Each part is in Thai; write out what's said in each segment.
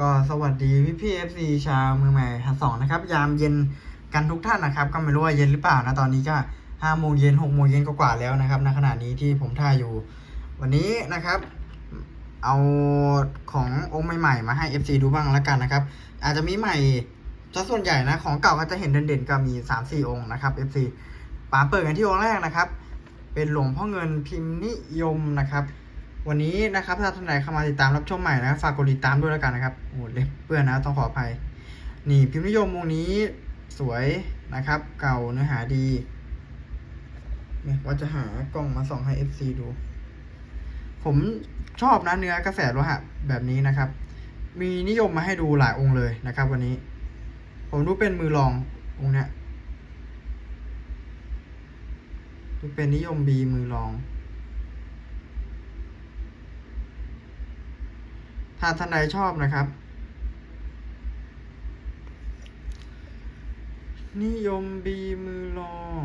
ก็สวัสดีพี่พี่เอฟซีชาวมือใหม่หันสองนะครับ ยามเย็นกันทุกท่านนะครับ ก็ไม่รู้ว่าเย็นหรือเปล่านะตอนนี้ก็ห้าโมงเย็นหกโมงเย็นก็กว่าแล้วนะครับในขณะนี้ที่ผมถ่ายอยู่ วันนี้นะครับ เอาขององค์ใหม่ๆมาให้ FC ดูบ้างแล้วกันนะครับ อาจจะมีใหม่จะส่วนใหญ่นะของเก่าก็จะเห็นเด่นๆก็มี 3-4 องค์นะครับ FC ป๋าเปิดกันที่องค์แรกนะครับ เป็นหลวงพ่อเงินพิมพ์นิยมนะครับ วันนี้นะครับถ้าท่านใดเข้ามาติดตามรับชมใหม่นะครับฝากกดติดตามด้วยแล้วกันนะครับโอ้เล็บเปื้อนนะต้องขออภัย นี่พิมพ์นิยมวงนี้สวยนะครับ เก่าเนื้อหาดีเนี่ยว่าจะหากล้องมาส่องให้ FC ดู ผมชอบนะเนื้อกระแสโลหะแบบนี้นะครับ มีนิยมมาให้ดูหลายองค์เลยนะครับ วันนี้ ผมดูเป็นมือรององค์เนี้ยดูเป็นนิยมบีมือรอง ถ้าท่านใดชอบนะครับ นิยมบีมือลอง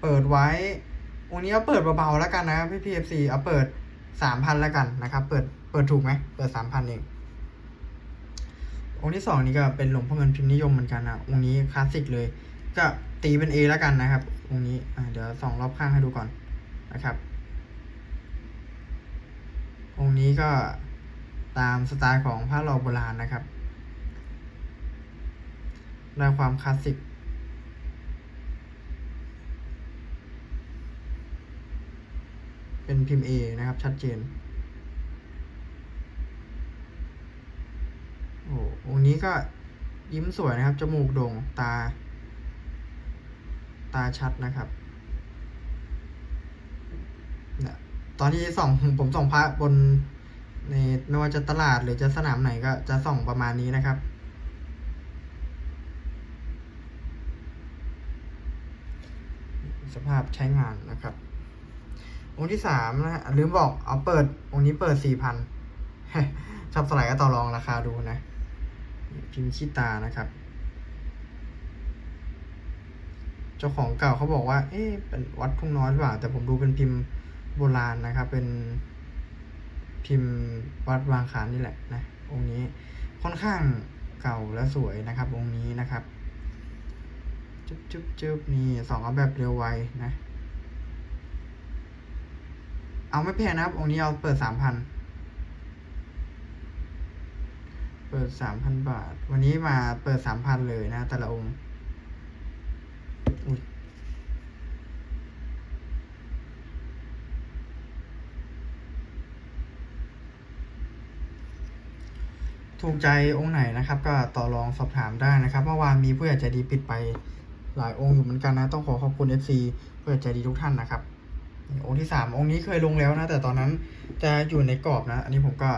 เปิดไว้องค์นี้เอาเปิดเบาๆแล้วกันนะพี่พีเอฟซีเอาเปิดสามพันแล้วกันนะครับ เปิดเปิดถูกไหมเปิดสามพันเององค์ที่สองนี้ก็เป็นหลวงพ่อเงินพิมพ์นิยมเหมือนกันนะองค์นี้คลาสสิกเลย ก็ตีเป็น A แล้วกันนะครับองค์นี้เดี๋ยวสองรอบข้างให้ดูก่อนนะครับ องค์นี้ก็ตามสไตล์ของพระหล่อโบราณนะครับได้ความคลาสสิกเป็นพิมพ์ A นะครับ ชัดเจน โอ้องค์นี้ก็ยิ้มสวยนะครับ จมูกโด่ง ตา ตาชัดนะครับเนี่ย ตอนที่ส่องผมส่องพระบนในไม่ว่าจะตลาดหรือจะสนามไหนก็จะส่องประมาณนี้นะครับ สภาพใช้งานนะครับ องค์ที่สามนะลืมบอกเอาเปิด องค์นี้เปิดสี่พันชอบสไลด์ก็ต่อรองราคาดูนะ พิมพ์ขี้ตานะครับ เจ้าของเก่าเขาบอกว่า เอ๊ะเป็นวัดทุ่งน้อยหรือเปล่า แต่ผมดูเป็นพิมพ์ โบราณนะครับ เป็นพิมพ์วัดวางขานนี่แหละนะองค์นี้ค่อนข้างเก่าและสวยนะครับ องค์นี้นะครับ จุ๊บจุ๊บจุ๊บนี่สองเอาแบบเร็วไวนะ เอาไม่แพงนะครับ องค์นี้เอาเปิดสามพันเปิดสามพันบาท วันนี้มาเปิดสามพันเลยนะ แต่ละองค์อุ๊ย ถูกใจองค์ไหนนะครับ ก็ต่อรองสอบถามได้นะครับเมื่อวานมีผู้ใหญ่ใจดีปิดไปหลายองค์อยู่เหมือนกันนะ ต้องขอขอบคุณ FC ผู้ใหญ่ใจดีทุกท่านนะครับองค์ที่สามองค์นี้เคยลงแล้วนะ แต่ตอนนั้นจะอยู่ในกรอบนะ อันนี้ผมก็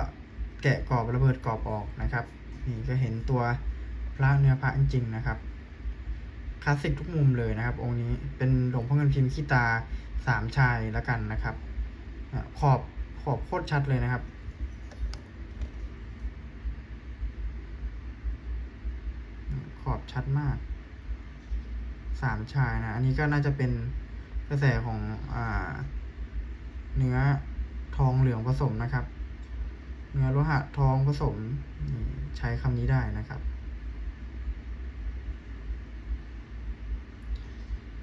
แกะกรอบระเบิดกรอบออกนะครับนี่ก็เห็นตัวพระเนื้อพระจริงๆนะครับคลาสสิกทุกมุมเลยนะครับ องค์นี้เป็นหลวงพ่อเงินพิมพ์ขี้ตาสามชายแล้วกันนะครับขอบขอบโคตรชัดเลยนะครับ ขอบ ชัดมากสามชายนะ อันนี้ก็น่าจะเป็นกระแสของอ่าเนื้อทองเหลืองผสมนะครับ เนื้อโลหะทองผสมใช้คำนี้ได้นะครับ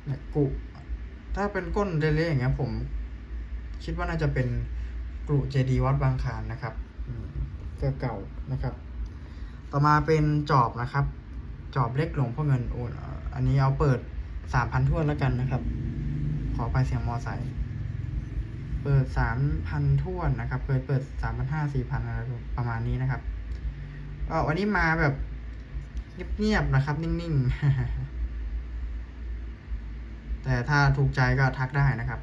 เนี่ยกุถ้าเป็นก้นเละๆอย่างเงี้ย ผม คิดว่าน่าจะเป็นกรุเจดีวัดบางคานนะครับก็เก่านะครับ ต่อมาเป็นจอบนะครับ จอบเล็กหลวงพ่อเงินโอนอันนี้เอาเปิดสามพันทวนแล้วกันนะครับ ขอไปเสียงมอไซค์เปิดสามพันทวนนะครับ เคยเปิดสามพันห้าสี่พันอะไรประมาณนี้นะครับก็วันนี้มาแบบเงียบๆนะครับ นิ่งๆ แต่ถ้าถูกใจก็ทักได้นะครับ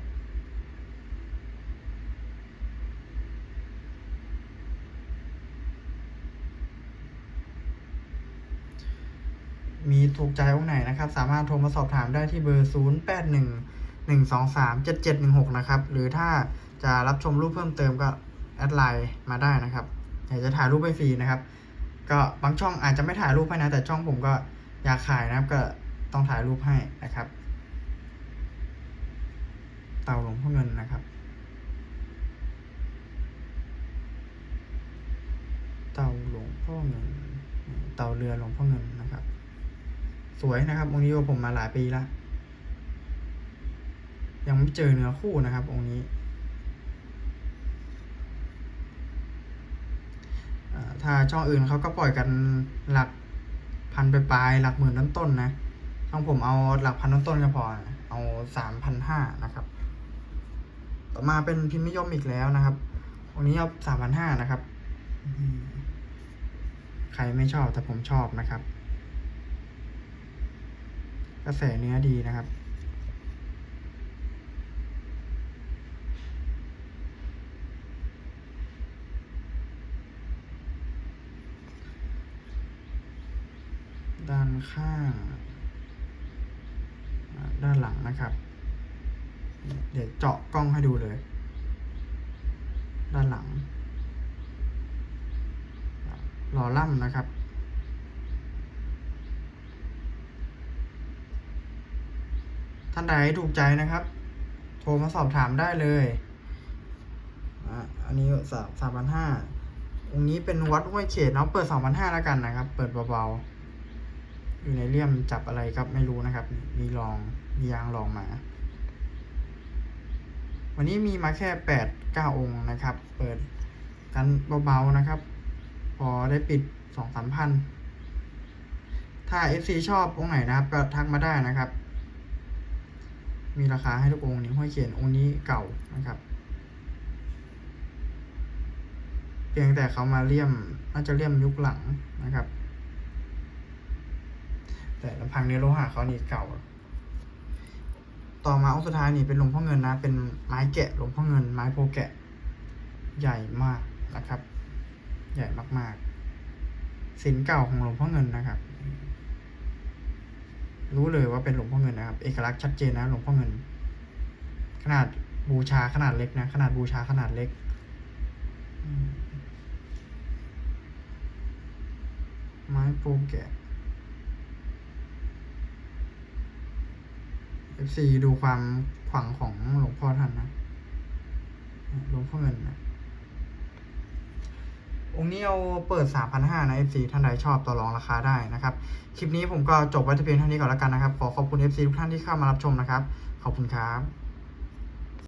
มีถูกใจองค์ไหนนะครับ สามารถโทรมาสอบถามได้ที่เบอร์ 0 8 1 1 2 3 7 7 1 6 นะครับ หรือถ้าจะรับชมรูปเพิ่มเติมก็แอดไลน์มาได้นะครับอยากจะถ่ายรูปให้ฟรีนะครับ ก็บางช่องอาจจะไม่ถ่ายรูปให้นะ แต่ช่องผมก็อยากขายนะครับ ก็ต้องถ่ายรูปให้นะครับ เต่าหลวงพ่อเงินนะครับ เต่าหลวงพ่อเงิน เต่าเรือหลวงพ่อเงินนะครับ สวยนะครับองค์นี้ว่าผมมาหลายปีละยังไม่เจอเนื้อคู่นะครับ องค์นี้ถ้าช่องอื่นเขาก็ปล่อยกันหลักพันไปปลายๆหลักหมื่นต้นๆนะช่องผมเอาหลักพันต้นๆก็พอนะเอาสามพันห้านะครับ ต่อมาเป็นพิมพ์นิยมอีกแล้วนะครับวันนี้เอาสามพันห้านะครับ ใครไม่ชอบแต่ผมชอบนะครับ กระแสเนื้อดีนะครับ ด้านข้างด้านหลังนะครับ เดี๋ยวเจาะกล้องให้ดูเลย ด้านหลังหล่อล่ำนะครับ ท่านใดถูกใจนะครับ โทรมาสอบถามได้เลยอะอันนี้สามสามพันห้าองนี้เป็นวัดห้วยเขตเนาะเปิดสองพันห้าแล้วกันนะครับ เปิดเบาๆ อยู่ในเลี่ยมจับอะไรครับไม่รู้นะครับ มีรองมียางรองมา วันนี้มีมาแค่แปดเก้าองค์นะครับ เปิดกันเบาๆนะครับ พอได้ปิดสองสามพันถ้า FC ชอบองค์ไหนนะครับ ก็ทักมาได้นะครับ มีราคาให้ทุกองค์นี้ห้อยเขียนองค์นี้เก่านะครับ เพียงแต่เขามาเลี่ยมน่าจะเลี่ยมยุคหลังนะครับ แต่ลำพังเนื้อโลหะเขานี่เก่า ต่อมาองค์สุดท้ายนี่เป็นหลวงพ่อเงินนะ เป็นไม้แกะหลวงพ่อเงินไม้โพแกะ ใหญ่มากนะครับ ใหญ่มากๆสินเก่าของหลวงพ่อเงินนะครับ รู้เลยว่าเป็นหลวงพ่อเงินนะครับ เอกลักษณ์ชัดเจนนะหลวงพ่อเงิน ขนาดบูชาขนาดเล็กนะ ขนาดบูชาขนาดเล็กไม้โปรแกะ FC ดูความขลังของหลวงพ่อท่านนะ หลวงพ่อเงินนะ องค์นี้เอาเปิด 3,500 นะ FC ท่านใดชอบต่อรองราคาได้นะครับ คลิปนี้ผมก็จบไว้เพียงเท่านี้ก่อนแล้วกันนะครับ ขอขอบคุณ FC ทุกท่านที่เข้ามารับชมนะครับ ขอบคุณครับ